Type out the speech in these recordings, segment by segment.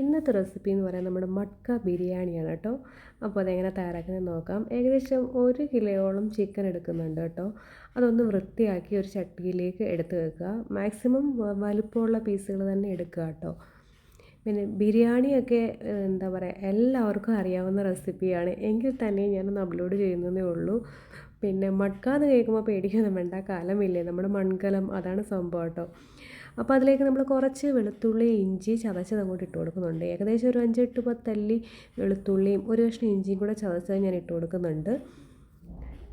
ഇന്നത്തെ റെസിപ്പി എന്ന് പറയുന്നത് നമ്മുടെ മട്ക ബിരിയാണിയാണ് കേട്ടോ. അപ്പോൾ അതെങ്ങനെ തയ്യാറാക്കുന്നത് നോക്കാം. ഏകദേശം ഒരു കിലോയോളം ചിക്കൻ എടുക്കുന്നുണ്ട് കേട്ടോ. അതൊന്ന് വൃത്തിയാക്കി ഒരു ചട്ടിയിലേക്ക് എടുത്ത് വെക്കുക. മാക്സിമം വലുപ്പമുള്ള പീസുകൾ തന്നെ എടുക്കുക കേട്ടോ. പിന്നെ ബിരിയാണിയൊക്കെ എന്താ പറയുക എല്ലാവർക്കും അറിയാവുന്ന റെസിപ്പിയാണ്. എങ്കിൽ തന്നെ ഞാനൊന്ന് അപ്ലോഡ് ചെയ്യുന്നതേ ഉള്ളൂ. പിന്നെ മട്ക എന്ന് കേൾക്കുമ്പോൾ പേടിക്കൊന്നും വേണ്ട. കാലമില്ലേ. നമ്മുടെ മൺകലം അതാണ് സംഭവം കേട്ടോ. അപ്പോൾ അതിലേക്ക് നമ്മൾ കുറച്ച് വെളുത്തുള്ളി ഇഞ്ചി ചതച്ചത് അങ്ങോട്ട് ഇട്ട് കൊടുക്കുന്നുണ്ട്. ഏകദേശം ഒരു അഞ്ചെട്ട് പത്തല്ലി വെളുത്തുള്ളിയും ഒരു കഷ്ണം ഇഞ്ചിയും കൂടെ ചതച്ചത് ഞാൻ ഇട്ട് കൊടുക്കുന്നുണ്ട്.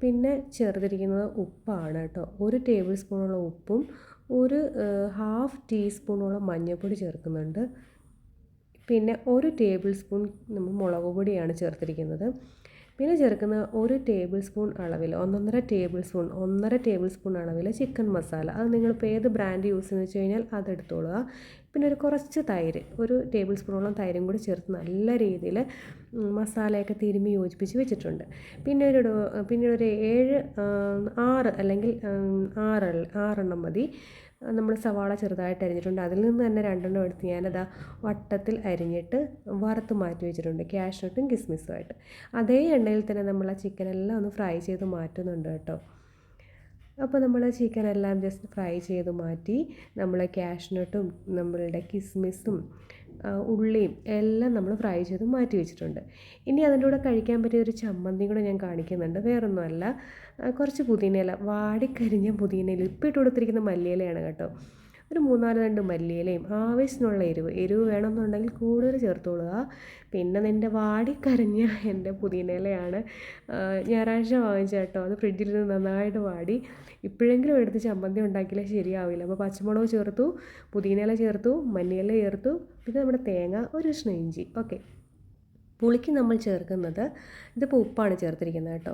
പിന്നെ ചേർത്തിരിക്കുന്നത് ഉപ്പാണ് കേട്ടോ. ഒരു ടേബിൾ സ്പൂണോളം ഉപ്പും ഒരു ഹാഫ് ടീസ്പൂണോളം മഞ്ഞൾപ്പൊടി ചേർക്കുന്നുണ്ട്. പിന്നെ ഒരു ടേബിൾ സ്പൂൺ നമ്മൾ മുളക് പൊടിയാണ് ചേർത്തിരിക്കുന്നത്. പിന്നെ ചേർക്കുന്ന ഒരു ടേബിൾ സ്പൂൺ അളവിൽ ഒന്നൊന്നര ടേബിൾ സ്പൂൺ ഒന്നര ടേബിൾ സ്പൂൺ അളവിൽ ചിക്കൻ മസാല അത് നിങ്ങളിപ്പോൾ ഏത് ബ്രാൻഡ് യൂസ് ചെയ്യുന്നത് വെച്ച് കഴിഞ്ഞാൽ അതെടുത്തോളുക. പിന്നെ ഒരു കുറച്ച് തൈര് ഒരു ടേബിൾ സ്പൂണോളം തൈരും കൂടി ചേർത്ത് നല്ല രീതിയിൽ മസാലയൊക്കെ തിരുമ്മി യോജിപ്പിച്ച് വെച്ചിട്ടുണ്ട്. പിന്നെ ഒരു പിന്നെ ഒരു ഏഴ് ആറ് അല്ലെങ്കിൽ ആറ് ആറെണ്ണം മതി. നമ്മൾ സവാള ചെറുതായിട്ട് അരിഞ്ഞിട്ടുണ്ട്. അതിൽ നിന്ന് തന്നെ രണ്ടെണ്ണം എടുത്ത് ഞാനതാ വട്ടത്തിൽ അരിഞ്ഞിട്ട് വറുത്ത് മാറ്റി വെച്ചിട്ടുണ്ട്. ക്യാഷ്നട്ടും കിസ്മിസുമായിട്ട്. അതേ എണ്ണയിൽ തന്നെ നമ്മൾ ആ ചിക്കനെല്ലാം ഒന്ന് ഫ്രൈ ചെയ്ത് മാറ്റുന്നുണ്ട് കേട്ടോ. അപ്പോൾ നമ്മൾ ചിക്കൻ എല്ലാം ജസ്റ്റ് ഫ്രൈ ചെയ്ത് മാറ്റി നമ്മൾ കാഷ്നട്ടും നമ്മളുടെ കിസ്മിസും ഉള്ളിയും എല്ലാം നമ്മൾ ഫ്രൈ ചെയ്ത് മാറ്റി വെച്ചിട്ടുണ്ട്. ഇനി അതിന്റെ കൂടെ കഴിക്കാൻ പറ്റിയ ഒരു ചമ്മന്തി കൂടെ ഞാൻ കാണിക്കുന്നുണ്ട്. വേറൊന്നുമല്ല. കുറച്ച് പുതിനയില വാടിക്കരിഞ്ഞ പുതിനയില ഇപ്പോൾ ഇട്ട് കൊടുത്തിരിക്കുന്ന മല്ലിയിലയാണ് കേട്ടോ. ഒരു മൂന്നാൽ രണ്ട് മല്ലിയിലയും ആവശ്യത്തിനുള്ള എരിവ്. എരിവ് വേണമെന്നുണ്ടെങ്കിൽ കൂടുതൽ ചേർത്തോളുക. പിന്നെ നിന്റെ വാടിക്കരഞ്ഞ എന്റെ പുതിനയിലയാണ് ഞായറാഴ്ച വാങ്ങിച്ച കേട്ടോ. അത് ഫ്രിഡ്ജിൽ നിന്ന് നന്നായിട്ട് വാടി. ഇപ്പോഴെങ്കിലും എടുത്ത് ചമ്മന്തി ഉണ്ടാക്കിയാലേ ശരിയാവില്ല. അപ്പോൾ പച്ചമുളക് ചേർത്തു പുതിനയില ചേർത്തു മല്ലിയില ചേർത്തു പിന്നെ നമ്മുടെ തേങ്ങ ഒരു കഷ്ണം ഇഞ്ചി. ഓക്കെ. പുളിക്ക് നമ്മൾ ചേർക്കുന്നത് ഇതിപ്പോൾ ഉപ്പാണ് ചേർത്തിരിക്കുന്നത് കേട്ടോ.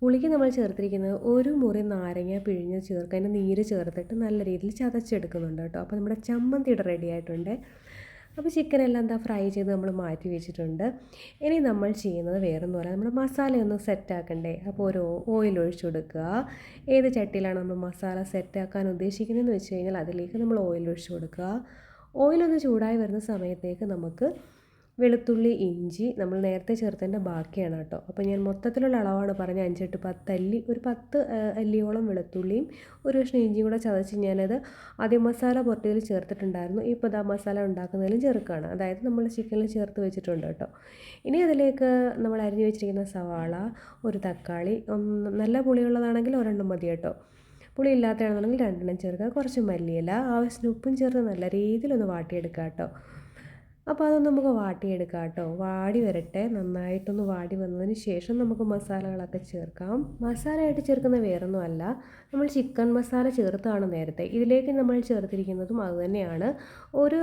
പുളിക്ക് നമ്മൾ ചേർത്തിരിക്കുന്നത് ഒരു മുറി നാരങ്ങ പിഴിഞ്ഞ് ചേർക്കുക. അതിന്റെ നീര് ചേർത്തിട്ട് നല്ല രീതിയിൽ ചതച്ചെടുക്കുന്നുണ്ട് കേട്ടോ. അപ്പോൾ നമ്മുടെ ചമ്മന്തിയുടെ റെഡി ആയിട്ടുണ്ട്. അപ്പോൾ ചിക്കനെല്ലാം എന്താ ഫ്രൈ ചെയ്ത് നമ്മൾ മാറ്റി വെച്ചിട്ടുണ്ട്. ഇനി നമ്മൾ ചെയ്യുന്നത് വേറെ എന്ന് പറയാം നമ്മൾ മസാലയൊന്ന് സെറ്റാക്കണ്ടേ അപ്പോൾ ഒരു ഓയിൽ ഒഴിച്ചു കൊടുക്കുക. ഏത് ചട്ടിയിലാണ് നമ്മൾ മസാല സെറ്റാക്കാൻ ഉദ്ദേശിക്കുന്നതെന്ന് വെച്ച് കഴിഞ്ഞാൽ അതിലേക്ക് നമ്മൾ ഓയിൽ ഒഴിച്ചു കൊടുക്കുക. ഓയിലൊന്ന് ചൂടായി വരുന്ന സമയത്തേക്ക് നമുക്ക് വെളുത്തുള്ളി ഇഞ്ചി നമ്മൾ നേരത്തെ ചേർത്തതിന്റെ ബാക്കിയാണ് കേട്ടോ. അപ്പോൾ ഞാൻ മൊത്തത്തിലുള്ള അളവാണ് പറഞ്ഞ അഞ്ചെട്ട് പത്ത് അല്ലി ഒരു പത്ത് അല്ലിയോളം വെളുത്തുള്ളിയും ഒരു കഷ്ണം ഇഞ്ചിയും കൂടെ ചതച്ച് ഞാനത് ആദ്യം മസാല പുറത്തേൽ ചേർത്തിട്ടുണ്ടായിരുന്നു. ഇപ്പോൾ ദാ മസാല ഉണ്ടാക്കുന്നതിലും ചെറുക്കാണ്. അതായത് നമ്മൾ ചിക്കനിൽ ചേർത്ത് വെച്ചിട്ടുണ്ട് കേട്ടോ. ഇനി അതിലേക്ക് നമ്മൾ അരിഞ്ഞു വെച്ചിരിക്കുന്ന സവാള ഒരു തക്കാളി ഒന്ന് നല്ല പുളിയുള്ളതാണെങ്കിൽ ഒരെണ്ണം മതി കേട്ടോ. പുളി ഇല്ലാത്തതാണെന്നുണ്ടെങ്കിൽ രണ്ടെണ്ണം ചേർക്കുക. കുറച്ച് മല്ലിയില ആവശ്യത്തിന് ഉപ്പും ചേർത്ത് നല്ല രീതിയിലൊന്ന് വാട്ടിയെടുക്കുക കേട്ടോ. അപ്പോൾ അതൊന്ന് നമുക്ക് വാട്ടിയെടുക്കാം കേട്ടോ. വാടി വരട്ടെ. നന്നായിട്ടൊന്ന് വാടി വന്നതിന് ശേഷം നമുക്ക് മസാലകളൊക്കെ ചേർക്കാം. മസാലയായിട്ട് ചേർക്കുന്ന വേറൊന്നും അല്ല നമ്മൾ ചിക്കൻ മസാല ചേർത്താണ് നേരത്തെ. ഇതിലേക്ക് നമ്മൾ ചേർത്തിരിക്കുന്നതും അതുതന്നെയാണ് ഒരു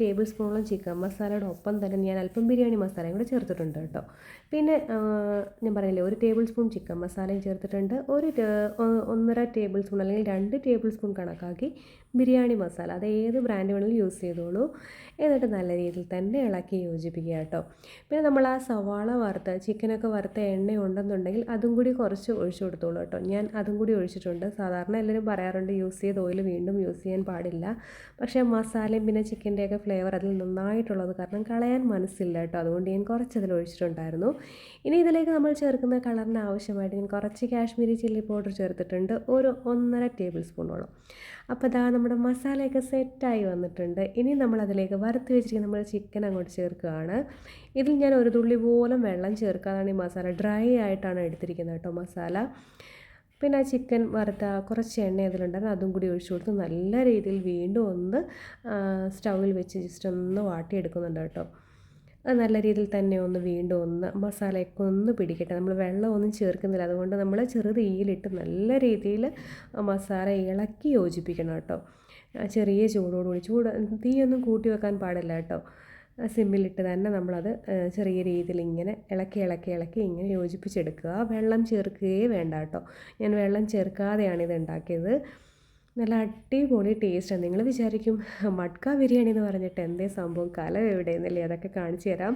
ടേബിൾ സ്പൂണോളം ചിക്കൻ മസാലയുടെ ഒപ്പം തന്നെ ഞാൻ അല്പം ബിരിയാണി മസാലയും കൂടെ ചേർത്തിട്ടുണ്ട് കേട്ടോ. പിന്നെ ഞാൻ പറഞ്ഞില്ലേ ഒരു ടേബിൾ സ്പൂൺ ചിക്കൻ മസാലയും ചേർത്തിട്ടുണ്ട്. ഒരു ഒന്നര ടേബിൾ സ്പൂൺ അല്ലെങ്കിൽ രണ്ട് ടേബിൾ സ്പൂൺ കണക്കാക്കി ബിരിയാണി മസാല അത് ഏത് ബ്രാൻഡ് വേണമെങ്കിലും യൂസ് ചെയ്തോളൂ. എന്നിട്ട് നല്ല രീതിയിൽ തന്നെ ഇളക്കി യോജിപ്പിക്കുക കേട്ടോ. പിന്നെ നമ്മൾ ആ സവാള വറുത്ത ചിക്കനൊക്കെ വറുത്ത എണ്ണ ഉണ്ടെന്നുണ്ടെങ്കിൽ അതും കൂടി കുറച്ച് ഒഴിച്ചു കൊടുത്തോളൂ കേട്ടോ. ഞാൻ അതും കൂടി ഒഴിച്ചിട്ടുണ്ട്. സാധാരണ എല്ലാവരും പറയാറുണ്ട് യൂസ് ചെയ്ത ഓയിൽ വീണ്ടും യൂസ് ചെയ്യാൻ പാടില്ല. പക്ഷേ മസാലയും പിന്നെ ചിക്കന്റെയൊക്കെ ഫ്ലേവർ അതിൽ നന്നായിട്ടുള്ളത് കാരണം കളയാൻ മനസ്സില്ല കേട്ടോ. അതുകൊണ്ട് ഞാൻ കുറച്ച് അതിൽ ഒഴിച്ചിട്ടുണ്ടായിരുന്നു. ഇനി ഇതിലേക്ക് നമ്മൾ ചേർക്കുന്ന കളറിന് ആവശ്യമായിട്ട് ഞാൻ കുറച്ച് കാശ്മീരി ചില്ലി പൗഡർ ചേർത്തിട്ടുണ്ട്. ഒരു ഒന്നര ടേബിൾ സ്പൂണോളം. അപ്പോൾ ഇതാ നമ്മുടെ മസാലയൊക്കെ സെറ്റായി വന്നിട്ടുണ്ട്. ഇനി നമ്മൾ അതിലേക്ക് വറുത്ത് വെച്ചിരിക്കുന്ന നമ്മൾ ചിക്കൻ അങ്ങോട്ട് ചേർക്കുകയാണ്. ഇതിൽ ഞാൻ ഒരു തുള്ളി പോലും വെള്ളം ചേർക്കാതാണ് ഈ മസാല. ഡ്രൈ ആയിട്ടാണ് എടുത്തിരിക്കുന്നത് കേട്ടോ മസാല. പിന്നെ ആ ചിക്കൻ വറുത്ത കുറച്ച് എണ്ണ അതിലുണ്ടായിരുന്നു അതും കൂടി ഒഴിച്ചു കൊടുത്ത് നല്ല രീതിയിൽ വീണ്ടും ഒന്ന് സ്റ്റൗവിൽ വെച്ച് ജസ്റ്റ് ഒന്ന് വാട്ടിയെടുക്കുന്നുണ്ട് കേട്ടോ. നല്ല രീതിയിൽ തന്നെ ഒന്ന് വീണ്ടും ഒന്ന് മസാലയൊക്കെ ഒന്ന് പിടിക്കട്ടെ. നമ്മൾ വെള്ളം ഒന്നും ചേർക്കുന്നില്ല. അതുകൊണ്ട് നമ്മൾ ചെറു തീയിലിട്ട് നല്ല രീതിയിൽ മസാല ഇളക്കി യോജിപ്പിക്കണം കേട്ടോ. ചെറിയ ചൂടോടുകൂടി. ചൂട് തീയൊന്നും കൂട്ടി വെക്കാൻ പാടില്ല കേട്ടോ. സിമ്മിലിട്ട് തന്നെ നമ്മളത് ചെറിയ രീതിയിൽ ഇങ്ങനെ ഇളക്കി ഇളക്കി ഇളക്കി ഇങ്ങനെ യോജിപ്പിച്ചെടുക്കുക. വെള്ളം ചേർക്കുകയേ വേണ്ട കേട്ടോ. ഞാൻ വെള്ളം ചേർക്കാതെയാണ് ഇത് ഉണ്ടാക്കിയത്. നല്ല അടിപൊളി ടേസ്റ്റാണ് നിങ്ങൾ വിചാരിക്കും മട്ക ബിരിയാണി എന്ന് പറഞ്ഞിട്ട് എന്തേ സംഭവം കലം എവിടെയെന്നല്ലേ? അതൊക്കെ കാണിച്ചു തരാം.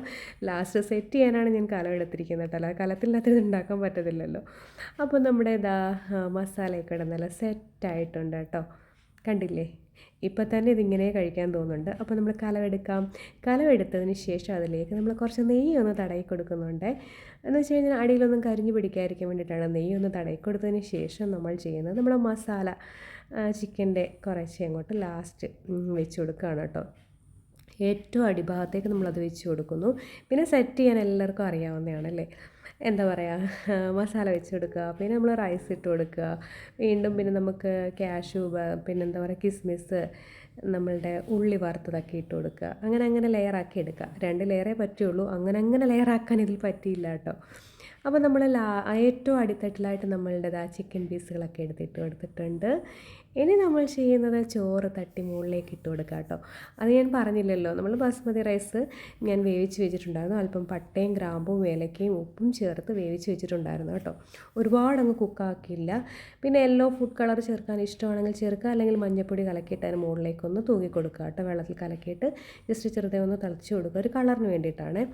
ലാസ്റ്റ് സെറ്റ് ചെയ്യാനാണ് ഞാൻ കലം എടുത്തിരിക്കുന്നത് കേട്ടോ. അല്ലാതെ കലത്തില്ലാത്തത് ഉണ്ടാക്കാൻ പറ്റത്തില്ലല്ലോ. അപ്പോൾ നമ്മുടെ ഇതാ മസാലയൊക്കെ ഇടുന്നല്ല നല്ല സെറ്റായിട്ടുണ്ട് കേട്ടോ. കണ്ടില്ലേ? ഇപ്പം തന്നെ ഇതിങ്ങനെ കഴിക്കാൻ തോന്നുന്നുണ്ട്. അപ്പോൾ നമ്മൾ കലവെടുക്കാം കലവെടുത്തതിന് ശേഷം അതിലേക്ക് നമ്മൾ കുറച്ച് നെയ്യ് ഒന്ന് തടയി കൊടുക്കുന്നുണ്ട്. എന്ന് വെച്ച് കഴിഞ്ഞാൽ അടിയിലൊന്നും കരിഞ്ഞു പിടിക്കാതിരിക്കാൻ വേണ്ടിയിട്ടാണ് നെയ്യ് ഒന്ന് തടയി കൊടുത്തതിന് ശേഷം നമ്മൾ ചെയ്യുന്നത് നമ്മൾ മസാല ചിക്കന്റെ കുറച്ച് അങ്ങോട്ട് ലാസ്റ്റ് വെച്ച് കൊടുക്കുകയാണ് കേട്ടോ. ഏറ്റവും അടിഭാഗത്തേക്ക് നമ്മളത് വെച്ച് കൊടുക്കുന്നു. പിന്നെ സെറ്റ് ചെയ്യാൻ എല്ലാവർക്കും അറിയാവുന്നതാണ് അല്ലേ എന്താ പറയുക മസാല വെച്ച് കൊടുക്കുക പിന്നെ നമ്മൾ റൈസ് ഇട്ട് കൊടുക്കുക. വീണ്ടും പിന്നെ നമുക്ക് ക്യാഷു പിന്നെ എന്താ പറയുക കിസ്മിസ് നമ്മളുടെ ഉള്ളി വറുത്തതൊക്കെ ഇട്ട് കൊടുക്കുക. അങ്ങനെ അങ്ങനെ ലെയറാക്കി എടുക്കുക. രണ്ട് ലെയറേ പറ്റുള്ളൂ. അങ്ങനെ അങ്ങനെ ലെയറാക്കാൻ ഇതിൽ പറ്റിയില്ല കേട്ടോ. അപ്പോൾ നമ്മൾ ലാ ഏറ്റവും അടിത്തട്ടിലായിട്ട് നമ്മളുടേത് ആ ചിക്കൻ പീസുകളൊക്കെ എടുത്തിട്ട് കൊടുത്തിട്ടുണ്ട്. ഇനി നമ്മൾ ചെയ്യുന്നത് ചോറ് തട്ടി മുകളിലേക്ക് ഇട്ട് കൊടുക്കുക കേട്ടോ. അത് ഞാൻ പറഞ്ഞില്ലല്ലോ നമ്മൾ ബസ്മതി റൈസ് ഞാൻ വേവിച്ച് വെച്ചിട്ടുണ്ടായിരുന്നു. അല്പം പട്ടയും ഗ്രാമ്പും വേലക്കയും ഉപ്പും ചേർത്ത് വേവിച്ച് വെച്ചിട്ടുണ്ടായിരുന്നു കേട്ടോ. ഒരുപാട് അങ്ങ് കുക്കാക്കിയില്ല പിന്നെ യെല്ലോ ഫുഡ് കളർ ചേർക്കാൻ ഇഷ്ടമാണെങ്കിൽ ചേർക്കുക അല്ലെങ്കിൽ മഞ്ഞപ്പൊടി കലക്കിയിട്ട് അതിന് മുകളിലേക്ക് ഒന്ന് തൂക്കി കൊടുക്കുക കേട്ടോ. വെള്ളത്തിൽ കലക്കിയിട്ട് ജസ്റ്റ് ചെറുതായി ഒന്ന് തിളച്ച് കൊടുക്കുക. ഒരു കളറിന് വേണ്ടിയിട്ടാണ്.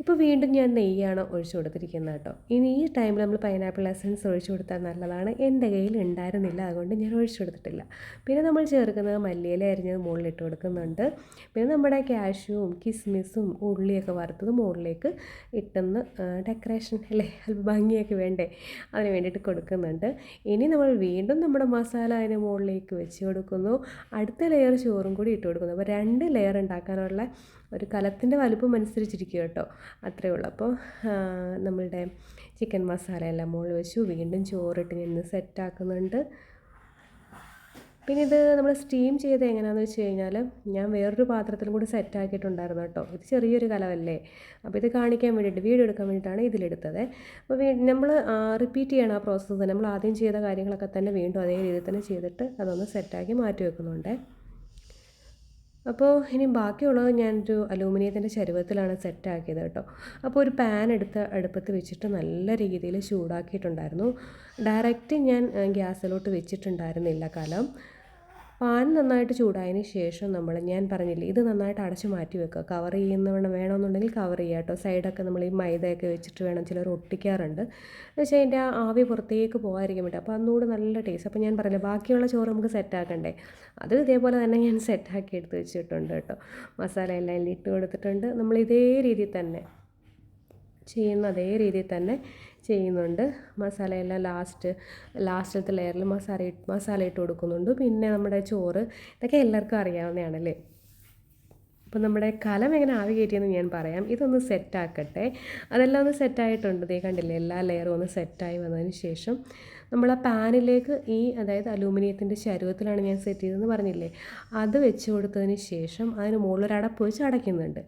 ഇപ്പോൾ വീണ്ടും ഞാൻ നെയ്യാണ് ഒഴിച്ചു കൊടുത്തിരിക്കുന്നത് കേട്ടോ. ഇനി ഈ ടൈമിൽ നമ്മൾ പൈനാപ്പിൾ എസൻസ് ഒഴിച്ചു കൊടുത്താൽ നല്ലതാണ്. എന്റെ കയ്യിൽ ഉണ്ടായിരുന്നില്ല അതുകൊണ്ട് ഞാൻ ഒഴിച്ചു കൊടുത്തിട്ടില്ല. പിന്നെ നമ്മൾ ചേർക്കുന്നത് മല്ലിയില അരിഞ്ഞത് മുകളിലിട്ട് കൊടുക്കുന്നുണ്ട്. പിന്നെ നമ്മുടെ ക്യാഷ്യൂവും കിസ്മിസും ഉള്ളിയൊക്കെ വറുത്തത് മുകളിലേക്ക് ഇട്ടെന്ന് ഡെക്കറേഷൻ അല്ലേ അല്പം ഭംഗിയൊക്കെ വേണ്ടേ അതിന് വേണ്ടിയിട്ട് കൊടുക്കുന്നുണ്ട്. ഇനി നമ്മൾ വീണ്ടും നമ്മുടെ മസാല അതിന് മുകളിലേക്ക് വെച്ച് കൊടുക്കുന്നു. അടുത്ത ലെയർ ചോറും കൂടി ഇട്ട് കൊടുക്കുന്നു. അപ്പോൾ രണ്ട് ലെയർ ഉണ്ടാക്കാനുള്ള ഒരു കലത്തിന്റെ വലുപ്പം അനുസരിച്ചിരിക്കും കേട്ടോ. അത്രയേ ഉള്ളൂ. അപ്പോൾ നമ്മളുടെ ചിക്കൻ മസാല എല്ലാം മുകളിൽ വെച്ചു. വീണ്ടും ചോറിട്ട് നിന്ന് സെറ്റാക്കുന്നുണ്ട്. പിന്നെ ഇത് നമ്മൾ സ്റ്റീം ചെയ്ത് എങ്ങനെയാണെന്ന് വെച്ച് കഴിഞ്ഞാൽ ഞാൻ വേറൊരു പാത്രത്തിലും കൂടി സെറ്റാക്കിയിട്ടുണ്ടായിരുന്നു കേട്ടോ. ഇത് ചെറിയൊരു കലമല്ലേ അപ്പോൾ ഇത് കാണിക്കാൻ വേണ്ടിയിട്ട് വീഡിയോ എടുക്കാൻ വേണ്ടിയിട്ടാണ് ഇതിലെടുത്തത്. അപ്പോൾ നമ്മൾ റിപ്പീറ്റ് ചെയ്യണം ആ പ്രോസസ്സ് നമ്മൾ ആദ്യം ചെയ്ത കാര്യങ്ങളൊക്കെ തന്നെ വീണ്ടും അതേ രീതിയിൽ തന്നെ ചെയ്തിട്ട് അതൊന്ന് സെറ്റാക്കി മാറ്റി വെക്കുന്നുണ്ട്. അപ്പോൾ ഇനി ബാക്കിയുള്ളത് ഞാനൊരു അലൂമിനിയത്തിന്റെ ചരുവത്തിലാണ് സെറ്റാക്കിയത് കേട്ടോ. അപ്പോൾ ഒരു പാൻ എടുത്ത് അടുപ്പത്ത് വെച്ചിട്ട് നല്ല രീതിയിൽ ചൂടാക്കിയിട്ടുണ്ടായിരുന്നു. ഡയറക്റ്റ് ഞാൻ ഗ്യാസിലോട്ട് വെച്ചിട്ടുണ്ടായിരുന്നില്ല കലം. പാൻ നന്നായിട്ട് ചൂടായതിന് ശേഷം നമ്മൾ ഞാൻ പറഞ്ഞില്ലേ ഇത് നന്നായിട്ട് അടച്ചു മാറ്റി വെക്കുക. കവർ ചെയ്യുന്ന ചെയ്യുന്നവണ്ണം വേണമെന്നുണ്ടെങ്കിൽ കവർ ചെയ്യുക കേട്ടോ. സൈഡൊക്കെ നമ്മൾ ഈ മൈദയൊക്കെ വെച്ചിട്ട് വേണം ചിലർ ഒട്ടിക്കാറുണ്ട്. വെച്ചാൽ അതിന്റെ ആവി പുറത്തേക്ക് പോകാതിരിക്കാൻ പറ്റും അപ്പോൾ അന്നുകൂടെ നല്ല ടേസ്റ്റ്. അപ്പോൾ ഞാൻ പറഞ്ഞില്ല ബാക്കിയുള്ള ചോറ് നമുക്ക് സെറ്റാക്കണ്ടേ അത് ഇതേപോലെ തന്നെ ഞാൻ സെറ്റാക്കി എടുത്ത് വെച്ചിട്ടുണ്ട് കേട്ടോ. മസാല എല്ലാം ഇട്ട് കൊടുത്തിട്ടുണ്ട്. നമ്മൾ ഇതേ രീതിയിൽ തന്നെ ചെയ്യുന്ന അതേ രീതിയിൽ തന്നെ ചെയ്യുന്നുണ്ട്. മസാലയെല്ലാം ലാസ്റ്റ് ലാസ്റ്റത്തെ ലെയറിൽ മസാല മസാല ഇട്ട് കൊടുക്കുന്നുണ്ട്. പിന്നെ നമ്മുടെ ചോറ് ഇതൊക്കെ എല്ലാവർക്കും അറിയാവുന്നതാണല്ലേ? അപ്പോൾ നമ്മുടെ കലം എങ്ങനെ ആവി കയറ്റിയെന്ന് ഞാൻ പറയാം. ഇതൊന്ന് സെറ്റാക്കട്ടെ അതെല്ലാം ഒന്ന് സെറ്റായിട്ടുണ്ട് ദേ കണ്ടില്ലേ എല്ലാ ലെയറും ഒന്ന് സെറ്റായി വന്നതിന് ശേഷം നമ്മൾ ആ പാനിലേക്ക് ഈ അതായത് അലൂമിനിയത്തിന്റെ ശരുവത്തിലാണ് ഞാൻ സെറ്റ് ചെയ്തതെന്ന് പറഞ്ഞില്ലേ? അത് വെച്ച് കൊടുത്തതിന് ശേഷം അതിന് മുകളിൽ ഒരു അടപ്പ് വെച്ച് അടയ്ക്കുന്നുണ്ട്.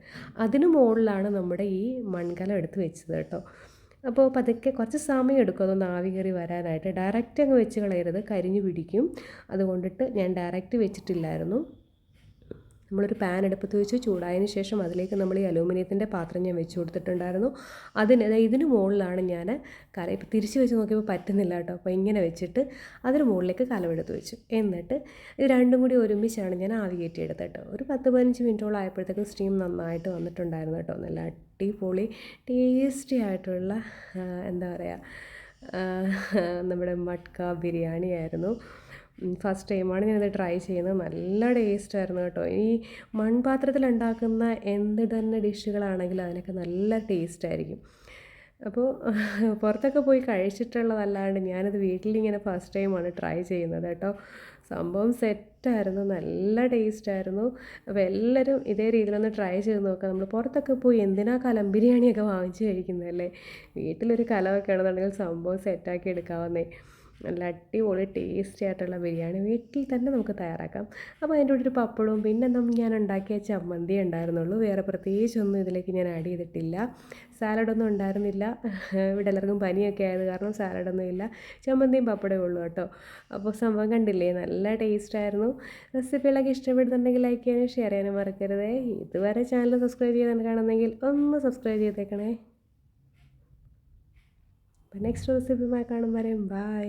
അതിന് മുകളിലാണ് നമ്മുടെ ഈ മൺകലം എടുത്ത് വെച്ചത് കേട്ടോ. അപ്പോൾ പതുക്കെ കുറച്ച് സമയം എടുക്കും അതൊന്ന് ആവി കയറി വരാനായിട്ട്. ഡയറക്റ്റ് അങ്ങ് വെച്ച് കളയരുത്. കരിഞ്ഞു പിടിക്കും. അതുകൊണ്ടിട്ട് ഞാൻ ഡയറക്റ്റ് വെച്ചിട്ടില്ലായിരുന്നു. നമ്മളൊരു പാൻ എടുപ്പത്ത് വെച്ച് ചൂടായതിന് ശേഷം അതിലേക്ക് നമ്മൾ ഈ അലൂമിനിയത്തിന്റെ പാത്രം ഞാൻ വെച്ച് കൊടുത്തിട്ടുണ്ടായിരുന്നു. അതിന് ഇതിന് മുകളിലാണ് ഞാൻ കല ഇപ്പോൾ തിരിച്ച് വെച്ച് നോക്കിയപ്പോൾ പറ്റുന്നില്ല കേട്ടോ. അപ്പോൾ ഇങ്ങനെ വെച്ചിട്ട് അതിന് മുകളിലേക്ക് കലമെടുത്ത് വെച്ചു. എന്നിട്ട് ഇത് രണ്ടും കൂടി ഒരുമിച്ചാണ് ഞാൻ ആവി കയറ്റിയെടുത്തത് കേട്ടോ. ഒരു പത്ത് പതിനഞ്ച് മിനിറ്റോളം ആയപ്പോഴത്തേക്കും സ്റ്റീം നന്നായിട്ട് വന്നിട്ടുണ്ടായിരുന്നു കേട്ടോ. നല്ല അടിപൊളി ടേസ്റ്റി ആയിട്ടുള്ള എന്താ പറയുക നമ്മുടെ മട്ക ബിരിയാണി ആയിരുന്നു ഫസ്റ്റ് ടൈമാണ് ഞാനിത് ട്രൈ ചെയ്യുന്നത്. നല്ല ടേസ്റ്റ് ആയിരുന്നു കേട്ടോ. ഈ മൺപാത്രത്തിൽ ഉണ്ടാക്കുന്ന എന്ത് തന്നെ ഡിഷുകളാണെങ്കിലും അതിനൊക്കെ നല്ല ടേസ്റ്റ് ആയിരിക്കും. അപ്പോൾ പുറത്തൊക്കെ പോയി കഴിച്ചിട്ടുള്ളതല്ലാണ്ട് ഞാനത് വീട്ടിലിങ്ങനെ ഫസ്റ്റ് ടൈമാണ് ട്രൈ ചെയ്യുന്നത് കേട്ടോ. സംഭവം സെറ്റായിരുന്നു നല്ല ടേസ്റ്റായിരുന്നു അപ്പോൾ എല്ലാവരും ഇതേ രീതിയിലൊന്ന് ട്രൈ ചെയ്ത് നോക്കുക. നമ്മൾ പുറത്തൊക്കെ പോയി എന്തിനാ കലം ബിരിയാണിയൊക്കെ വാങ്ങിച്ച് കഴിക്കുന്നതല്ലേ? വീട്ടിലൊരു കലമൊക്കെ ആണെന്നുണ്ടെങ്കിൽ സംഭവം സെറ്റാക്കി എടുക്കാവുന്നേ. നല്ല അടിപൊളി ടേസ്റ്റി ആയിട്ടുള്ള ബിരിയാണി വീട്ടിൽ തന്നെ നമുക്ക് തയ്യാറാക്കാം. അപ്പോൾ അതിന്റെ കൂടെ ഒരു പപ്പടവും പിന്നെ നമ്മൾ ഞാൻ ഉണ്ടാക്കിയ ചമ്മന്തി ഉണ്ടായിരുന്നുള്ളൂ. വേറെ പ്രത്യേകിച്ചൊന്നും ഇതിലേക്ക് ഞാൻ ആഡ് ചെയ്തിട്ടില്ല. സാലഡൊന്നും ഉണ്ടായിരുന്നില്ല. ഇവിടെ എല്ലാവർക്കും പനിയൊക്കെ ആയത് കാരണം സാലഡൊന്നും ഇല്ല. ചമ്മന്തിയും പപ്പടേ ഉള്ളൂ കേട്ടോ. അപ്പോൾ സംഭവം കണ്ടില്ലേ? നല്ല ടേസ്റ്റ് ആയിരുന്നു. റെസിപ്പികളൊക്കെ ഇഷ്ടപ്പെടുന്നുണ്ടെങ്കിൽ ലൈക്ക് ചെയ്യാനും ഷെയർ ചെയ്യാനും മറക്കരുത്. ഇതുവരെ ചാനൽ സബ്സ്ക്രൈബ് ചെയ്താണ് കാണുന്നെങ്കിൽ ഒന്ന് സബ്സ്ക്രൈബ് ചെയ്തേക്കണേ. അപ്പോൾ നെക്സ്റ്റ് റെസിപ്പിയുമായി കാണും ബൈ